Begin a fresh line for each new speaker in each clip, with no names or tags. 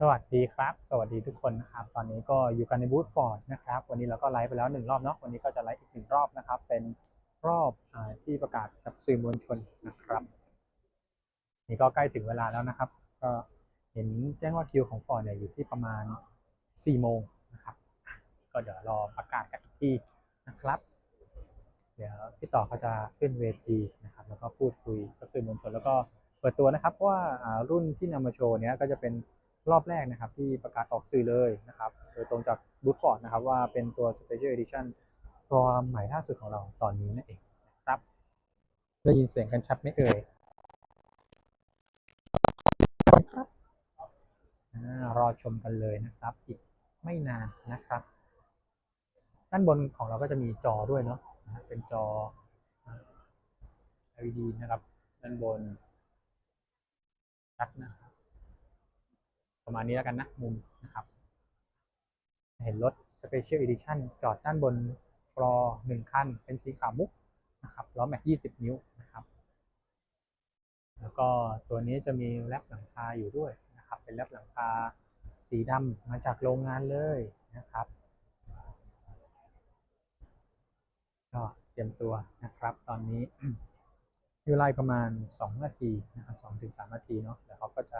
สวัสดีครับ สวัสดีทุกคนนะครับ ตอนนี้ก็อยู่กันในบูธฟอร์ดนะครับ วันนี้เราก็ไลฟ์ไปแล้วหนึ่งรอบเนาะ วันนี้ก็จะไลฟ์อีกหนึ่งรอบนะครับ เป็นรอบอที่ประกาศกับสื่อมวลชนนะครับ นี่ก็ใกล้ถึงเวลาแล้วนะครับ ก็เห็นแจ้งว่าคิวของฟอร์ดเนี่ยอยู่ที่ประมาณ4โมงนะครับ ก็เดี๋ยวรอประกาศกันอีกทีนะครับ เดี๋ยวพี่ต่อเขาจะขึ้นเวทีนะครับ แล้วก็พูดคุยกับสื่อมวลชน แล้วก็เปิดตัวนะครับเพราะว่าอ่ารุ่นที่นำมาโชว์เนี้ยก็จะเป็น รอบแรกนะครับที่ประกาศออกสื่อเลยนะครับโดยตรงจากบูธฟอร์ดนะครับว่าเป็นตัว Special Edition ตัวใหม่ล่าสุดของเราตอนนี้นั่นเองครับ ได้ยินเสียงกันชัดไหมเอ่ยครับรอชมกันเลยนะครับ อีกไม่นานนะครับ ด้านบนของเราก็จะมีจอด้วยเนาะเป็นจอ LED นะครับ ด้านบนชัดนะครับ ประมาณนี้แล้วกันนะมุมนะครับ เห็นรถ Special Edition จอดด้านบนฟลอร์หนึ่งคัน เป็นสีขาวมุกนะครับล้อแม็ก20นิ้วนะครับ แล้วก็ตัวนี้จะมีแรปหลังคาอยู่ด้วยนะครับ เป็นแรปหลังคาสีดำมาจากโรงงานเลยนะครับก็เตรียมตัวนะครับ ตอนนี้มีเวลาประมาณ 2 นาทีนะครับ2ถึง3นาทีเนาะเดี๋ยวเขาก็จะ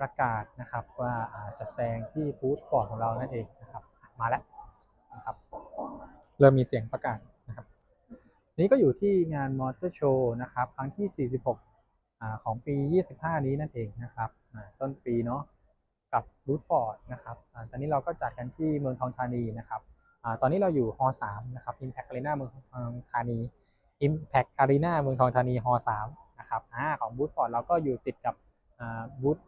ประกาศนะครับว่าจะแซงที่บูธฟอร์ดของเรานั่นเองนะครับมาแล้วนะครับเริ่มมีเสียงประกาศนะครับนี้ก็อยู่ที่งานมอเตอร์โชว์นะครับครั้งที่ 46อ่าของปี 25 นี้นั่นเองนะครับต้นปีเนาะกับบูธฟอร์ดนะครับอ่าตอนนี้เราก็จัดกันที่เมืองทองธานีนะครับอ่าตอนนี้เราอยู่ฮอ3นะครับ Impact Arena เมืองทองธานี Impact Arena เมืองทองธานีฮอ3นะครับอ่าของบูธฟอร์ดเราก็อยู่ติดกับอ่าบูธ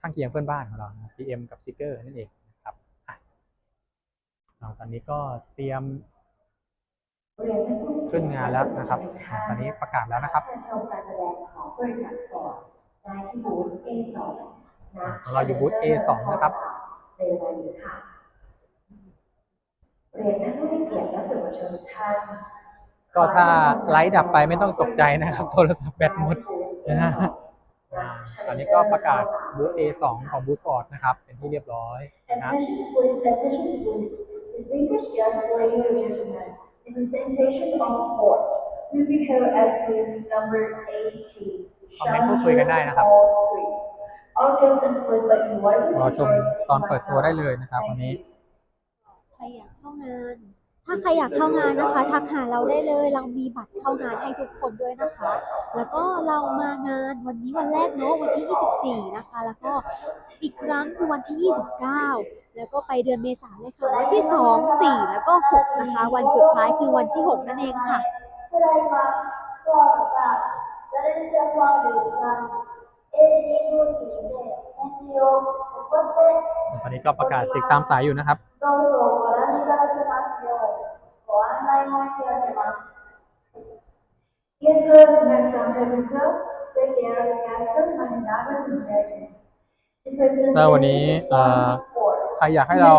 ข้างเคียงเพื่อนบ้านของเรานะ PM กับ s ิ g เกอร์นั่นเองนะครับอะเราตอนนี้ก็เตรียมขึ้นงานแล้วนะครับอ่าตอนนี้ประกาศแล้วนะครับ
เชิญชมการแสดงของบริษัทฟอร์ดได้ที่บูธ A2 นะ
ของเราอยู่บูธ A2 นะครับ
ในเวลานี้ค่ะเรียนท่านผู้มีเกียรติและสื่อมวลชนทุกท่าน
ก็ถ้าไลท์ดับไปไม่ต้องตกใจนะครับ โทรศัพท์แบตหมดนะฮะอ่า ตอนนี้ก็ประกาศบูธ A2 ของบูธฟอร์ดนะครับ เป็นที่เรียบร้อยนะ
Attention please, attention please. Distinguished guests, ladies and gentlemen, the presentation of Ford will be held at booth number 80.
คอมเมนต์พูดคุยกันได้นะครับ
All guests and please like invited
รอ
to
ชม
join us
ตอนเปิดตัวได้เลยนะครับวันนี้
ใครอยากเข้างาน ถ้าใครอยากเข้างานนะคะทักหาเราได้เลย เรามีบัตรเข้างานให้ทุกคนด้วยนะคะ แล้วก็เรามางานวันนี้วันแรกเนอะวันที่ 24 นะคะ แล้วก็อีกครั้งคือวันที่ 29 แล้วก็ไปเดือนเมษาเลยค่ะวันที่ 2 4 แล้วก็ 6 นะคะ วันสุดท้ายคือวันที่ 6 นั่นเองค่ะ
แสดงมาก่อนค่ะได้เชิญความดีค่ะเอ็นดีดูสีเด็นดิโอโคเต้
ตอนนี้ก็ประกาศเสียงตามสายอยู่นะครับ ถ้าวันนี้เอ่อใครอยากให้เรา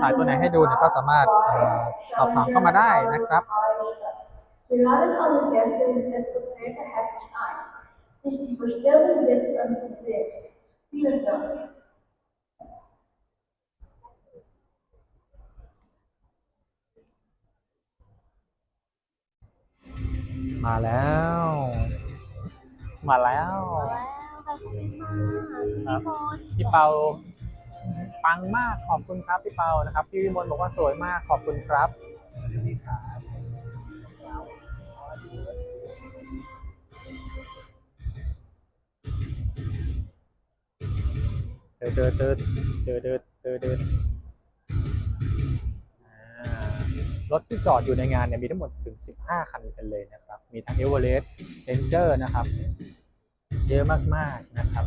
ถ่ายตัวไหนให้ดูเนี่ยก็สามารถเอ่อสอบถามเข้ามาได้นะครับ
Geladen alle Gäste des Vertreter herzlich ein, sich die Bestellung jetzt anzusehen. Vielen Dank.
มาแล้ว มาแล้ว
แล้วค่ะ
ครับ
พี่บอล
พี่เปาปังมากขอบคุณครับพี่เปานะครับพี่วิมลบอกว่าสวยมากขอบคุณครับเดินเดินเดินเดินเดินเดินเดินอ่ารถที่จอดอยู่ในงานเนี่ยมีทั้งหมดถึง 15 คันกันเลยนะครับ มีทั้งเอเวอเรสต์เรนเจอร์นะครับ เยอะมากๆนะครับ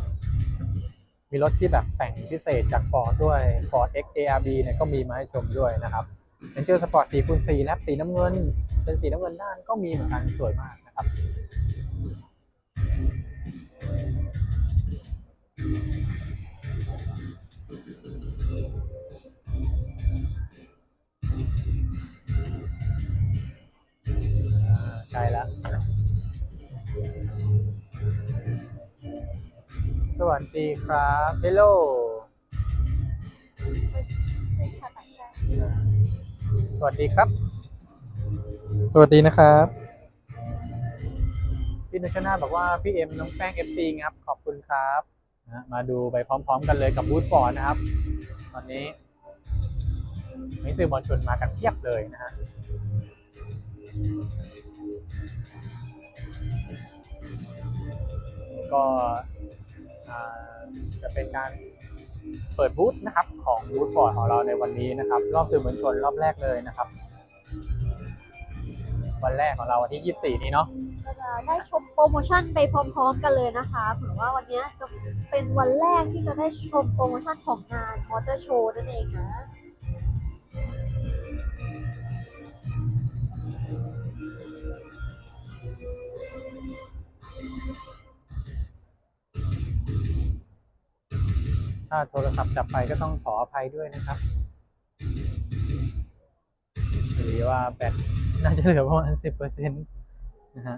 มีรถที่แบบแต่งพิเศษจาก Ford ด้วย Ford X ARB เนี่ยก็มีมาให้ชมด้วยนะครับเ a นเจอร์สปอร์ต4คูณ4และสีน้ำเงิน เป็นสีน้ำเงินด้านก็มีเหมือนกันสวยมากนะครับอ่าใกล้แล้ว สวัสดีครับ Hello
เป็นชาวต่างชาติ
สวัสดีครับ สวัสดีนะครับ พี่นุชนาธบอกว่า พี่เอ็มน้องแป้งเอฟซีครับ ขอบคุณครับนะฮะมาดูไปพร้อม ๆ กันเลยกับบูธฟอร์ดนะครับ ตอนนี้มีสื่อมวลชนมากันเพียบเลยนะฮะก็อ่า จะเป็นการเปิดบูธนะครับของบูธฟอร์ดของเราในวันนี้นะครับ รอบสื่อมวลชนรอบแรกเลยนะครับ วันแรกของเราวันที่ 24 นี้เนาะ
ก็จะได้ชมโปรโมชั่นไปพร้อมๆกันเลยนะคะเผื่อว่าวันนี้จะเป็นวันแรกที่จะได้ชมโปรโมชั่นของงานมอเตอร์โชว์นั่นเองนะ
ถ้าโทรศัพท์จับไปก็ต้องขออภัยด้วยนะครับหรือว่าแบตน่าจะเหลือประมาณ10%นต์นะฮะ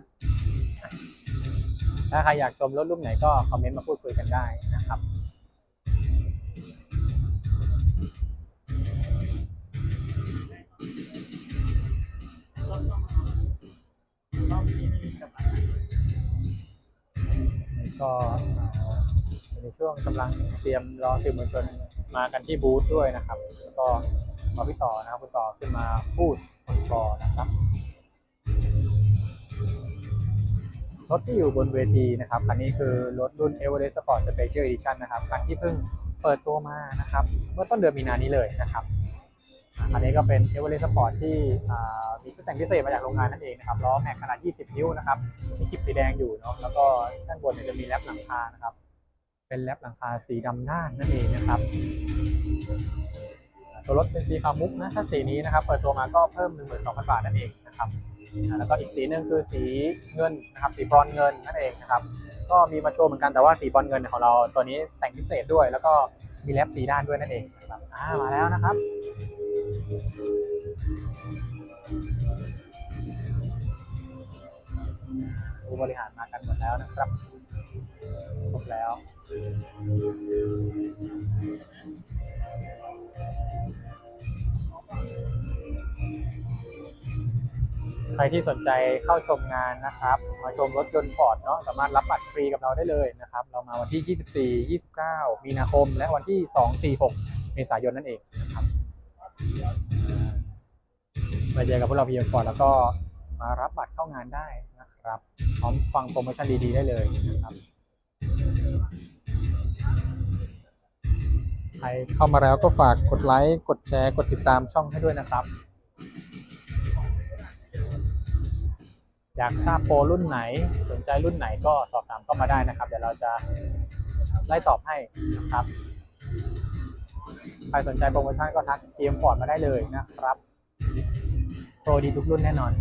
ถ้าใครอยากชมรถรุ่นไหนก็คอมเมนต์มาพูดคุยกันได้นะครับก็ ในช่วงกำลังเตรียมรอสื่อมวลชนมากันที่บูธด้วยนะครับแล้วก็มาพี่ต่อนะครับคุณต่อขึ้นมาพูดคนคอนะครับรถที่อยู่บนเวทีนะครับคันนี้คือรถรุ่น Everest Sport Special Edition นะครับคันที่เพิ่งเปิดตัวมานะครับเมื่อต้นเดือนมีนานี้เลยนะครับคันนี้ก็เป็น Everest Sport ที่มีชุดแต่งพิเศษมาจากโรงงานนั่นเองนะครับล้อแม็กขนาด 20 นิ้วนะครับมีคลิปสีแดงอยู่เนาะแล้วก็ด้านบนเนี่ยจะมีแรปหลังคานะครับ เป็นแรปหลังคาสีดำด้านนั่นเองนะครับ ตัวรถเป็นสีขาวมุกนะถ้าสีนี้นะครับเปิดตัวมาก็เพิ่ม 12,000 บาทนั่นเองนะครับแล้วก็อีกสีหนึ่งคือสีเงินนะครับสีบรอนเงินนั่นเองนะครับ ก็มีมาโชว์เหมือนกันแต่ว่าสีบอลเงินของเราตัวนี้แต่งพิเศษด้วย แล้วก็มีแรปสีด้านด้วยนั่นเองนะครับอ่ามาแล้วนะครับผู้บริหารมากันหมดแล้วนะครับ ครบแล้ว ใครที่สนใจเข้าชมงานนะครับ มาชมรถยนต์ฟอร์ดเนาะสามารถรับบัตรฟรีกับเราได้เลยนะครับ เรามาวันที่ 24 29 มีนาคม และวันที่ 2 4 6 เมษายนนั่นเองนะครับมาเจอกับพวกเราพีเอ็มฟอร์ดแล้วก็มารับบัตรเข้างานได้นะครับ พร้อมฟังโปรโมชั่นดีๆได้เลยนะครับ ใครเข้ามาแล้วก็ฝากกดไลค์ กดแชร์ กดติดตามช่องให้ด้วยนะครับ อยากทราบโปรรุ่นไหน สนใจรุ่นไหนก็สอบถามเข้ามาได้นะครับ เดี๋ยวเราจะไล่ตอบให้นะครับ ใครสนใจโปรโมชั่นก็ทักเตรียมพอร์ตมาได้เลยนะครับ โปรดีทุกรุ่นแน่นอน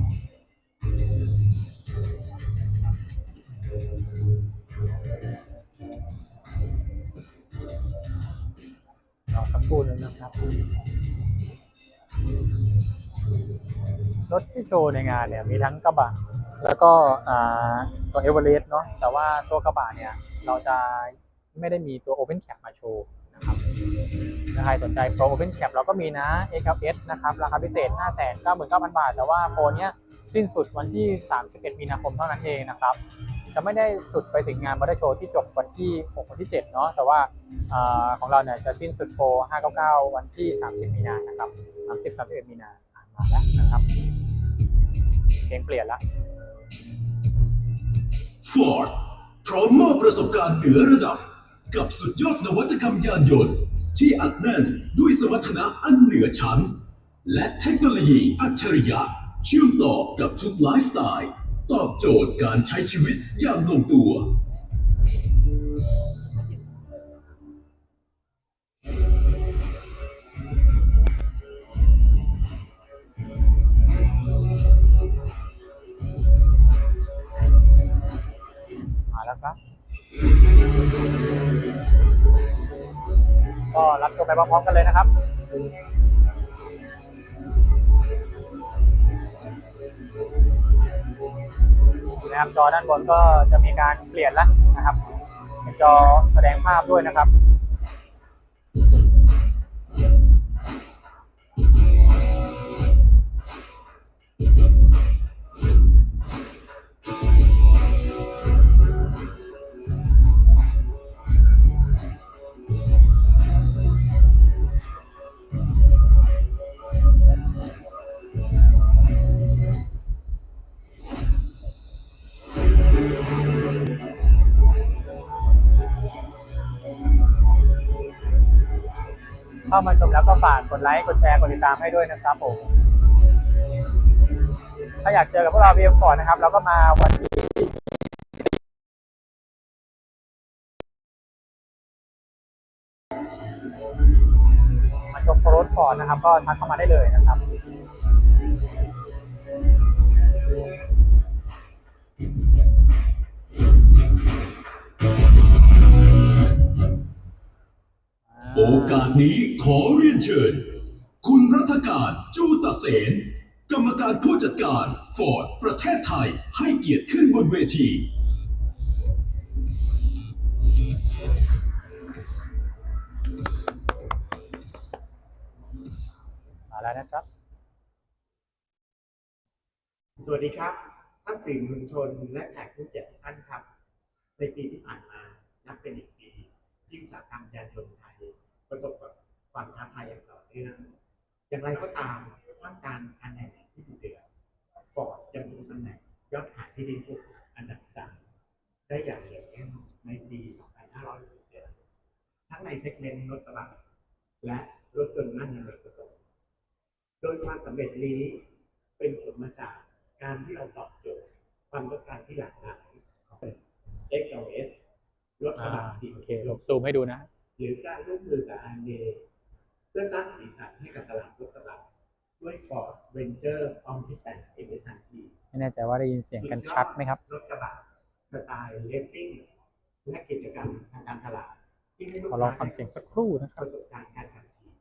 อสักครู่นึงนะครับ รถที่โชว์ในงานเนี่ยมีทั้งกระบะ แล้วก็ตัวเอเวอเรสต์เนาะแต่ว่าตัวกระบะเนี่ย เราจะไม่ได้มีตัว Open Cap มาโชว์นะครับถ้าใครสนใจโปร Open Cap เราก็มีนะ a อ s นะครับ ราคาพิเศษ 5 9 9 0 0 บาท แต่ว่าโปรเนี้ยสิ้นสุดวันที่ 31 มีนาคมเท่านั้นเองนะครับ จะไม่ได้สุดไปถึงงานมอเตอร์โชว์ที่จบวันที่ 6 วันที่ 7 เนาะแต่ว่าอของเราเนี่ยจะสิ้นสุดโปร 599 วันที่ 30 มีนานะครับ 30 31 มีนาอ่านมาแล้วนะครับเพลงเปลี่ยนละ
Ford พร้อมมอบประสบการณ์เหนือระดับ กับสุดยอดนวัตกรรมยานยนต์ ที่อัดแน่นด้วยสมรรถนะอันเหนือชั้น และเทคโนโลยีอัจฉริยะเชื่อมต่อกับทุกไลฟ์สไตล์ ตอบโจทย์การใช้ชีวิตอย่างลงตัว
มาแล้วครับ ก็รับชมไปพร้อมๆกันเลยนะครับ นะครับ จอด้านบนก็จะมีการเปลี่ยนแล้วนะครับเป็นจอแสดงภาพด้วยนะครับ เข้ามาชมแล้วก็ฝากกดไลค์กดแชร์กดติดตามให้ด้วยนะครับผมถ้าอยากเจอกับพวกเราเบียมก่อนนะครับ เราก็มาวันที่มาชมโปรถก่อนนะครับ ก็ทักเข้ามาได้เลยนะครับ
โอกาสนี้ขอเรียนเชิญ คุณรัฐการจูตเสน กรรมการผู้จัดการฟอร์ดประเทศไทยให้เกียรติขึ้นบนเวที
มาแล้วนะครับ
สวัสดีครับท่านสื่อมวลชนและแขกผู้เกียรติทุกท่านครับ ในปีที่ผ่านมานับเป็นอีกปีที่อุตสาหกรรมยานยนต์ไทย ประสบกับความท้าทายอย่างต่อเนื่องอย่างไรก็ตามท่ามกลางการแข่งขันที่ดุเดือดฟอร์ดยังคงตำแหน่งยอดขายที่ดีสุดอันดับสามได้อย่างเหนียวแน่นในปี 2567ทั้งในเซกเมนต์รถกระบะและรถยนต์นั่งอเนกประสงค์โดยความสำเร็จนี้เป็นผลมาจากการที่เราตอบโจทย์ความต้องการที่หลากหลายของ XLS รถก
อ่า
ระบะสี
โอเคลองซูมให้ดูนะ
หรือการร่วมมือกับ RMA เพื่อสร้างสีสันให้กับตลาดรถกระบะด้วย Ford Ranger พร้อมที่แต่ง MSRT
ไม่แน่ใจว่าได้ยินเสียงกันชัดไหมครับ
รถกระบะสไตล์เลสซิ่งและกิจกรรมทางการตลาดที่ให้ลูก
ขอลองฟังเสียงสักครู่นะค
ป
รับ
ระสบการณ์การขับขี่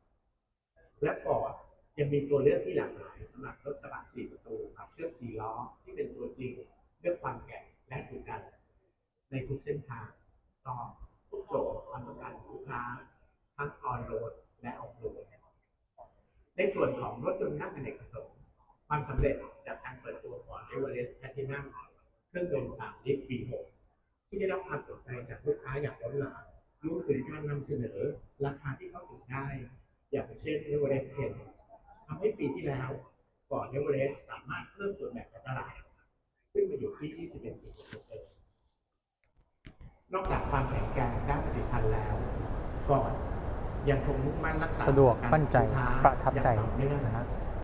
และฟอร์ดยังมีตัวเลือกที่หลากหลายสำหรับรถกระบะ4ประตูขับเคลื่อน4ล้อที่เป็นตัวจริงเลือกความแก่งและดุดันในทุกเส้นทางต่อบทุก โจทย์ความต้องการของลูกค้าทั้งออนโรดและออฟโรดในส่วนของรถยนต์นั่งอเนกประสงค์ความสำเร็จจากการเปิดตัว Ford Everest Platinum เครื่องยนต์3ลิตร V6 ที่ได้รับความสนใจจากลูกค้าอย่างล้นหลามรวมถึงการนำเสนอราคาที่เข้าถึงได้ อย่างเช่น Everest 10ทำให้ปีที่แล้ว Ford Everest สามารถเพิ่มส่วนแบ่งการตลาด ขึ้นมาอยู่ที่ 21.6% นอกจากความแข็งแกร่งด้านผลิตภัณฑ์แล้ว Ford ยังคงมุ่งมั่นรักษา
สะดวกมั่นใจ
ลูกค้า
ประทับใจ
อย่างต่อเนื่อง
นะฮะ